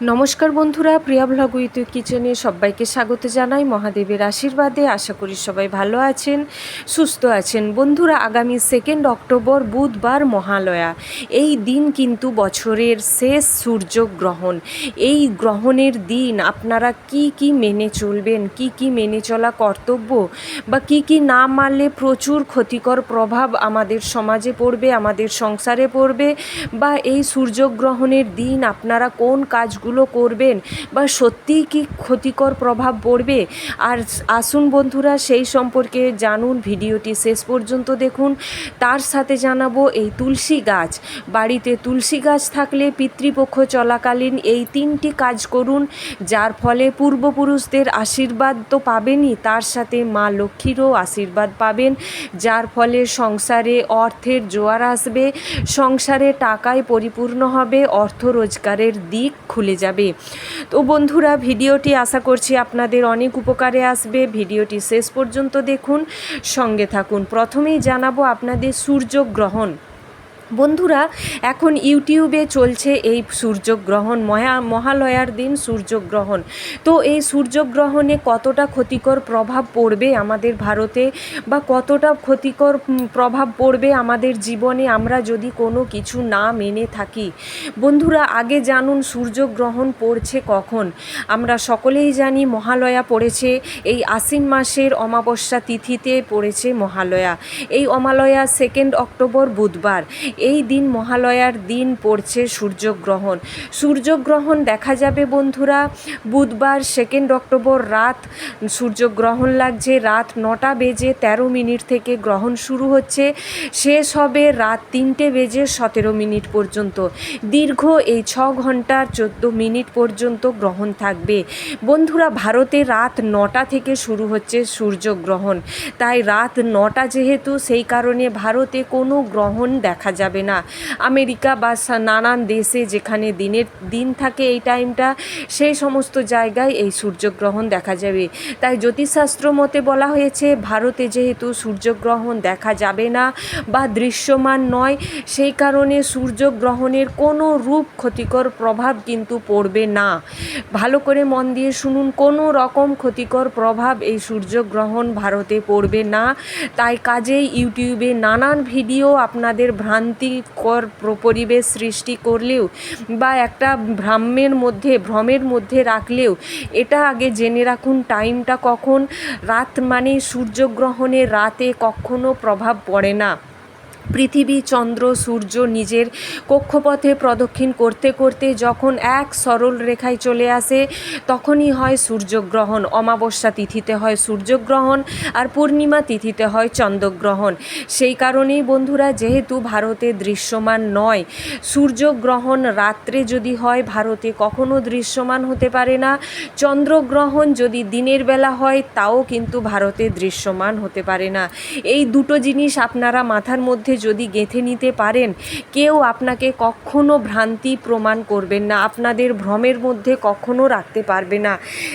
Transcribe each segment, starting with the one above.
নমস্কার বন্ধুরা, প্রিয়া blog with কিচেনে সবাইকে স্বাগত জানাই। মহাদেবের আশীর্বাদে আশা করি সবাই ভালো আছেন, সুস্থ আছেন। বন্ধুরা, আগামী সেকেন্ড অক্টোবর বুধবার মহালয়া। এই দিন কিন্তু বছরের শেষ সূর্যগ্রহণ। এই গ্রহণের দিন আপনারা কি কি মেনে চলবেন, কি কি মেনে চলা কর্তব্য বা কি কি না মানলে প্রচুর ক্ষতিকর প্রভাব আমাদের সমাজে পড়বে, আমাদের সংসারে পড়বে বা এই সূর্যগ্রহণের দিন আপনারা কোন কাজগুলো করবেন বা সত্যিই কি ক্ষতিকর প্রভাব পড়বে? আর আসুন বন্ধুরা, সেই সম্পর্কে জানুন, ভিডিওটি শেষ পর্যন্ত দেখুন। তার সাথে জানাব এই তুলসী গাছ। বাড়িতে তুলসী গাছ থাকলে পিতৃপক্ষ চলাকালীন এই তিনটি কাজ করুন। যার ফলে পূর্বপুরুষদের আশীর্বাদ তো পাবেনই, তার সাথে মা লক্ষ্মীরও আশীর্বাদ পাবেন। যার ফলে সংসারে অর্থের জোয়ার আসবে, সংসারে টাকায় পরিপূর্ণ হবে, অর্থ রোজগারের দিক খুলে যাবে। তো বন্ধুরা, ভিডিওটি আশা করছি আপনাদের অনেক উপকারে আসবে। ভিডিওটি শেষ পর্যন্ত দেখুন, সঙ্গে থাকুন। প্রথমেই জানাব আপনাদের সূর্যগ্রহণ বন্ধুরা, এখন ইউটিউবে চলছে এই সূর্যগ্রহণ, মহা, মহালয়ার দিন সূর্যগ্রহণ। তো এই সূর্যগ্রহণে কতটা ক্ষতিকর প্রভাব পড়বে আমাদের ভারতে বা কতটা ক্ষতিকর প্রভাব পড়বে আমাদের জীবনে আমরা যদি কোনো কিছু না মেনে থাকি? বন্ধুরা, আগে জানুন সূর্যগ্রহণ পড়ছে কখন? আমরা সকলেই জানি মহালয়া পড়েছে, এই আশ্বিন মাসের অমাবস্যা তিথিতে পড়েছে মহালয়া। এই অমালয়া সেকেন্ড অক্টোবর বুধবার। এই দিন মহালয়ার দিন পড়ছে সূর্যগ্রহণ। সূর্যগ্রহণ দেখা যাবে বন্ধুরা, বুধবার সেকেন্ড অক্টোবর রাত। সূর্যগ্রহণ লাগছে রাত নটা বেজে তেরো মিনিট থেকে গ্রহণ শুরু হচ্ছে। শেষ হবে রাত তিনটে বেজে সতেরো মিনিট পর্যন্ত। দীর্ঘ এই ছ ঘণ্টার চোদ্দ মিনিট পর্যন্ত গ্রহণ থাকবে। বন্ধুরা, ভারতে রাত নটা থেকে শুরু হচ্ছে সূর্যগ্রহণ। তাই রাত নটা যেহেতু, সেই কারণে ভারতে কোনো গ্রহণ দেখা যাবে না। আমেরিকা বা নানান দেশে যেখানে দিনের, দিন থাকে এই টাইমটা, সেই সমস্ত জায়গায় এই সূর্যগ্রহণ দেখা যাবে। তাই জ্যোতিষশাস্ত্র মতে বলা হয়েছে, ভারতে যেহেতু সূর্যগ্রহণ দেখা যাবে না বা দৃশ্যমান নয়, সেই কারণে সূর্যগ্রহণের কোনো রূপ ক্ষতিকর প্রভাব কিন্তু পড়বে না। ভালো করে মন দিয়ে শুনুন, কোনো রকম ক্ষতিকর প্রভাব এই সূর্যগ্রহণ ভারতে পড়বে না। তাই কাজেই ইউটিউবে নানান ভিডিও আপনাদের ভ্রান্তিকর প্র- পরিবেশ সৃষ্টি করলেও বা একটা ভ্রাম্যের মধ্যে, ভ্রমের মধ্যে রাখলেও, এটা আগে জেনে রাখুন টাইমটা কখন। রাত মানে সূর্যগ্রহণের রাতে কখনো প্রভাব পড়ে না। পৃথিবী, চন্দ্র, সূর্য নিজের কক্ষপথে প্রদক্ষিণ করতে করতে যখন এক সরল রেখায় চলে আসে, তখনই হয় সূর্যগ্রহণ। অমাবস্যা তিথিতে হয় সূর্যগ্রহণ আর পূর্ণিমা তিথিতে হয় চন্দ্রগ্রহণ। সেই কারণেই বন্ধুরা, যেহেতু ভারতে দৃশ্যমান নয়, সূর্যগ্রহণ রাত্রে যদি হয়, ভারতে কখনো দৃশ্যমান হতে পারে না। চন্দ্রগ্রহণ যদি দিনের বেলা হয়, তাও কিন্তু ভারতে দৃশ্যমান হতে পারে না। এই দুটো জিনিস আপনারা মাথার মধ্যে যদি গেঁথে নিতে পারেন, কেউ আপনাকে কখনো ভ্রান্তি প্রমাণ করবেন না। আপনাদের ভ্রমের মধ্যে কখনো রাখতে পারবে না।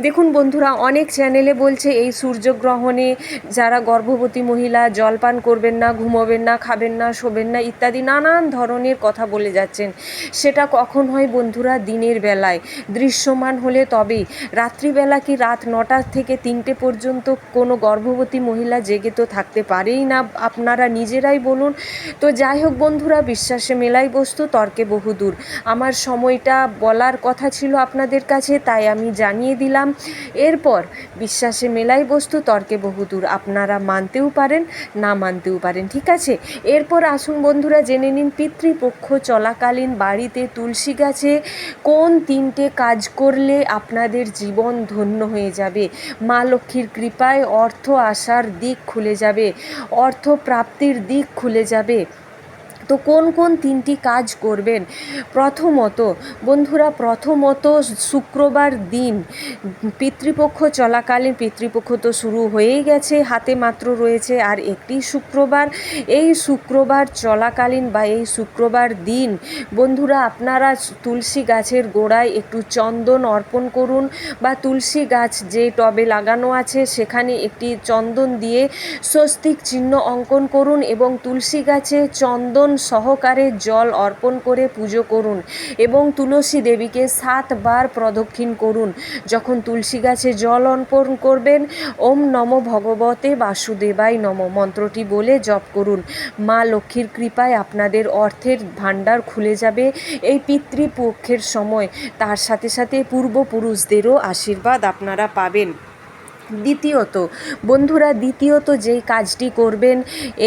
দেখুন বন্ধুরা, অনেক চ্যানেলে বলছে, এই সূর্যগ্রহণে যারা গর্ভবতী মহিলা জলপান করবেন না, ঘুমোবেন না, খাবেন না, শোবেন না, ইত্যাদি নানান ধরনের কথা বলে যাচ্ছেন। সেটা কখন হয় বন্ধুরা? দিনের বেলায়। দৃশ্যমান হলে তবেই। রাত্রিবেলা কি রাত নটা থেকে তিনটে পর্যন্ত কোনো গর্ভবতী মহিলা জেগে তো থাকতে পারেই না? আপনারা নিজেরাই বলুন তো যাই হোক বন্ধুরা, বিশ্বাসে মেলাই বস্তু, তর্কে বহুদূর আমার সময়টা বলার কথা ছিল আপনাদের কাছে, তাই আমি জানিয়ে দিলাম। এরপর, বিশ্বাসে মেলাই বস্তু, তর্কে বহুদূর আপনারা মানতেও পারেন, না মানতেও পারেন, ঠিক আছে? এরপর আসুন বন্ধুরা, জেনে নিন পিতৃপক্ষ চলাকালীন বাড়িতে তুলসী গাছে কোন তিনটে কাজ করলে আপনাদের জীবন ধন্য হয়ে যাবে? মা লক্ষ্মীর কৃপায় অর্থ আসার দিক খুলে যাবে অর্থ প্রাপ্তির দিক খুলে যাবে যাবে তো কোন কোন তিনটি কাজ করবেন? প্রথমত, বন্ধুরা, প্রথমত শুক্রবার দিন, পিতৃপক্ষ চলাকালীন পিতৃপক্ষ তো শুরু হয়েই গেছে, হাতে মাত্র রয়েছে আর একটি শুক্রবার। এই শুক্রবার চলাকালীন বা এই শুক্রবার দিন, বন্ধুরা, আপনারা তুলসী গাছের গোড়ায় একটু চন্দন অর্পণ করুন বা তুলসী গাছ যে টবে লাগানো আছে সেখানে একটি চন্দন দিয়ে স্বস্তিক চিহ্ন অঙ্কন করুন এবং তুলসী গাছে চন্দন সহকারে জল অর্পণ করে পুজো করুন এবং তুলসী দেবীকে সাতবার প্রদক্ষিণ করুন। যখন তুলসী গাছে জল অর্পণ করবেন, ওম নম ভগবতে বাসুদেবাই নম মন্ত্রটি বলে জপ করুন। মা লক্ষ্মীর কৃপায় আপনাদের অর্থের ভাণ্ডার খুলে যাবে এই পিতৃপক্ষের সময়। তার সাথে সাথে পূর্বপুরুষদেরও আশীর্বাদ আপনারা পাবেন। দ্বিতীয়ত, বন্ধুরা দ্বিতীয়ত যেই কাজটি করবেন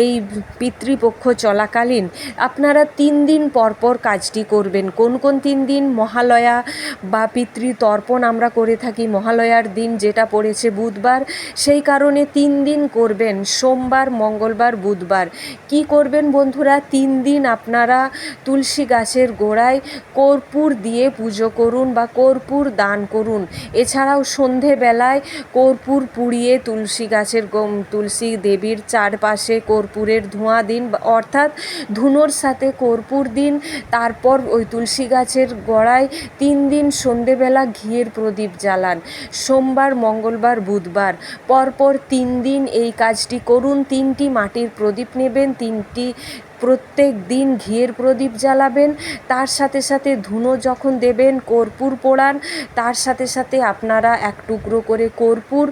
এই পিতৃপক্ষ চলাকালীন, আপনারা তিন দিন পর পর কাজটি করবেন। কোন কোন তিন দিন? মহালয়া বা পিতৃতর্পণ আমরা করে থাকি মহালয়ার দিন যেটা পড়েছে বুধবার, সেই কারণে তিন দিন করবেন, সোমবার, মঙ্গলবার, বুধবার। কি করবেন বন্ধুরা? তিন দিন আপনারা তুলসী গাছের গোড়ায় কর্পূর দিয়ে পুজো করুন বা কর্পূর দান করুন। এছাড়াও সন্ধেবেলায় কর্পূর পুড়িয়ে তুলসী গাছের গম, তুলসী দেবীর চারপাশে কর্পূরের ধোঁয়া দিন, অর্থাৎ ধুনোর সাথে কর্পূর দিন। তারপর ওই তুলসী গাছের গোড়ায় তিন দিন সন্ধেবেলা ঘিয়ের প্রদীপ জ্বালান। সোমবার, মঙ্গলবার, বুধবার। পরপর তিন দিন এই কাজটি করুন। তিনটি মাটির প্রদীপ নেবেন, তিনটি প্রত্যেক দিন ঘিয়ের প্রদীপ জ্বালাবেন। তার সাথে সাথে ধুনো যখন দেবেন, কর্পূর পোড়ান। তার সাথে সাথে আপনারা এক টুকরো করে কর্পূর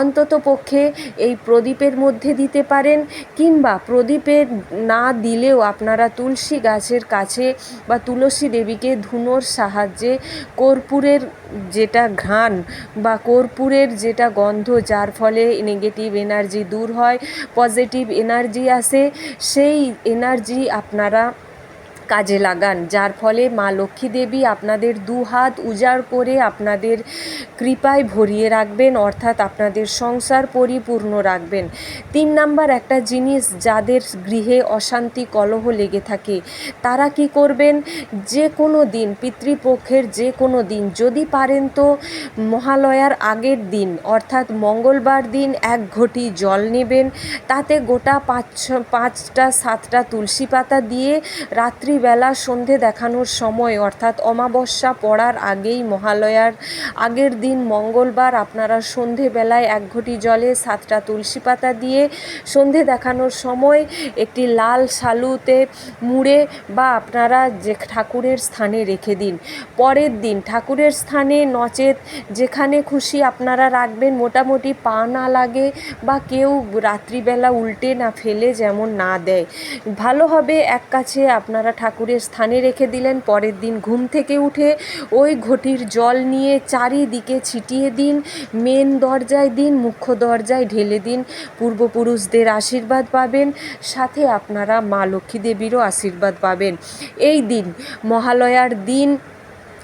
অন্তত পক্ষে এই প্রদীপের মধ্যে দিতে পারেন কিংবা প্রদীপের না দিলেও আপনারা তুলসী গাছের কাছে বা তুলসী দেবীকে ধুনোর সাহায্যে কর্পূরের যেটা ঘ্রাণ বা কর্পূরের যেটা গন্ধ, যার ফলে নেগেটিভ এনার্জি দূর হয় পজিটিভ এনার্জি আসে, সেই এনার্জি আপনারা কাজে লাগান, যার ফলে মা লক্ষ্মী দেবী আপনাদের দু হাত উজাড় করে আপনাদের কৃপায় ভরিয়ে রাখবেন, অর্থাৎ আপনাদের সংসার পরিপূর্ণ রাখবেন। তিন নাম্বার একটা জিনিস, যাদের গৃহে অশান্তি, কলহ লেগে থাকে, তারা কি করবেন? যে কোনো দিন, পিতৃপক্ষের যে কোনো দিন, যদি পারেন তো মহালয়ার আগের দিন, অর্থাৎ মঙ্গলবার দিন এক ঘটি জল নেবেন, তাতে গোটা পাঁচ, পাঁচটা, সাতটা তুলসী পাতা দিয়ে রাত্রিবেলা সন্ধে দেখানোর সময়, অর্থাৎ অমাবস্যা পড়ার আগেই মহালয়ার আগের দিন মঙ্গলবার আপনারা সন্ধেবেলায় এক ঘটি জলে সাতটা তুলসী পাতা দিয়ে সন্ধে দেখানোর সময় একটি লাল শালুতে মুড়ে বা আপনারা যে ঠাকুরের স্থানে রেখে দিন। পরের দিন ঠাকুরের স্থানে নচেত যেখানে খুশি আপনারা রাখবেন, মোটামুটি পা না লাগে বা কেউ রাত্রিবেলা উল্টে না ফেলে যেমন না দেয়। ভালো হবে এক কাছে আপনারা ঠাকুরের স্থানে রেখে দিলেন। পরের দিন ঘুম থেকে উঠে ওই ঘটির জল নিয়ে চারিদিকে ছিটিয়ে দিন, মেন দরজায় দিন, মুখ্য দরজায় ঢেলে দিন। পূর্বপুরুষদের আশীর্বাদ পাবেন, সাথে আপনারা মা লক্ষ্মী দেবীরও আশীর্বাদ পাবেন। এই দিন মহালয়ার দিন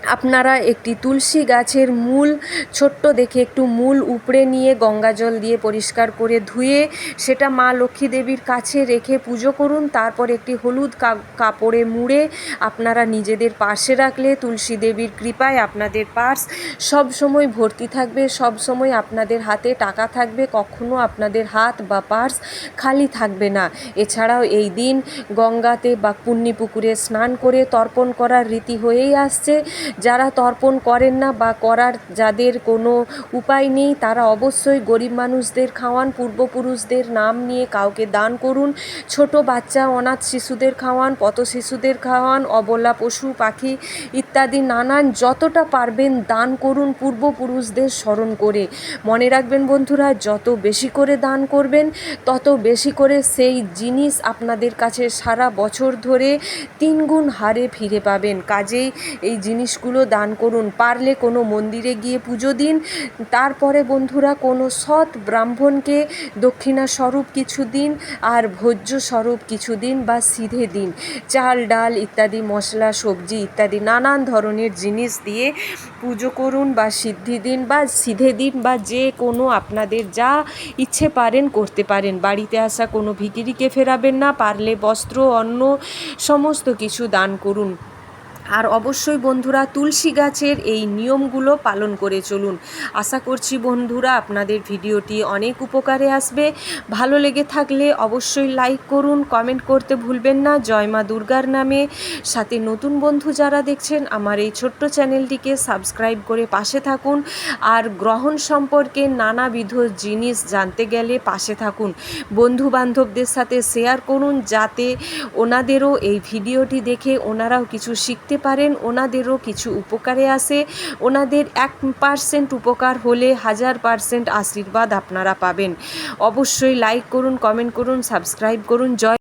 আপনারা একটি তুলসী গাছের মূল ছোট্ট দেখে একটু মূল উপড়ে নিয়ে গঙ্গা জল দিয়ে পরিষ্কার করে ধুয়ে সেটা মা লক্ষ্মী দেবীর কাছে রেখে পুজো করুন। তারপর একটি হলুদ কাপড়ে মুড়ে আপনারা নিজেদের পাশে রাখলে তুলসী দেবীর কৃপায় আপনাদের পার্স সব সময় ভর্তি থাকবে, সব সময় আপনাদের হাতে টাকা থাকবে, কখনো আপনাদের হাত বা পার্স খালি থাকবে না। এছাড়াও এই দিন গঙ্গাতে বা পুকুরে স্নান করে তর্পণ করার রীতি হয়েই আসছে। যারা তর্পণ করেন না বা করার যাদের কোনো উপায় নেই, তারা অবশ্যই গরিব মানুষদের খাওয়ান, পূর্বপুরুষদের নাম নিয়ে কাউকে দান করুন। ছোট বাচ্চা, অনাথ শিশুদের খাওয়ান, পথ শিশুদের খাওয়ান, অবলা পশু, পাখি ইত্যাদি নানান যতটা পারবেন দান করুন, পূর্বপুরুষদের স্মরণ করে। মনে রাখবেন বন্ধুরা, যত বেশি করে দান করবেন, তত বেশি করে সেই জিনিস আপনাদের কাছে সারা বছর ধরে তিনগুণ হারে ফিরে পাবেন। কাজেই এই জিনিসগুলো দান করুন। পারলে কোনো মন্দিরে গিয়ে পুজো দিন। তারপরে বন্ধুরা কোনো সৎ ব্রাহ্মণকে দক্ষিণা স্বরূপ কিছু দিন আর ভোজ্য স্বরূপ কিছু দিন বা সিধে দিন। চাল, ডাল ইত্যাদি, মশলা, সবজি ইত্যাদি নানান ধরনের জিনিস দিয়ে পুজো করুন বা সিদ্ধি দিন বা সিধে দিন বা যে কোনো আপনাদের যা ইচ্ছে পারেন করতে পারেন। বাড়িতে আসা কোনো ভিকিরিকে ফেরাবেন না। পারলে বস্ত্র, অন্ন, সমস্ত কিছু দান করুন। আর অবশ্যই বন্ধুরা তুলসী গাছের এই নিয়মগুলো পালন করে চলুন। আশা করছি বন্ধুরা আপনাদের ভিডিওটি অনেক উপকারে আসবে। ভালো লেগে থাকলে অবশ্যই লাইক করুন, কমেন্ট করতে ভুলবেন না। জয় মা দুর্গার নামে। সাথে নতুন বন্ধু যারা দেখছেন, আমার এই ছোট্ট চ্যানেলটিকে সাবস্ক্রাইব করে পাশে থাকুন। আর গ্রহণ সম্পর্কে নানাবিধ জিনিস জানতে গেলে পাশে থাকুন। বন্ধু বান্ধবদের সাথে শেয়ার করুন, যাতে ওনাদেরও এই ভিডিওটি দেখে ওনারাও কিছু শিখতে পারেন। ওনাদেরও কিছু উপকারে আসে ওনাদের এক পার্সেন্ট উপকার হলে হাজার পার্সেন্ট আশীর্বাদ আপনারা পাবেন। অবশ্যই লাইক করুন কমেন্ট করুন সাবস্ক্রাইব করুন। জয়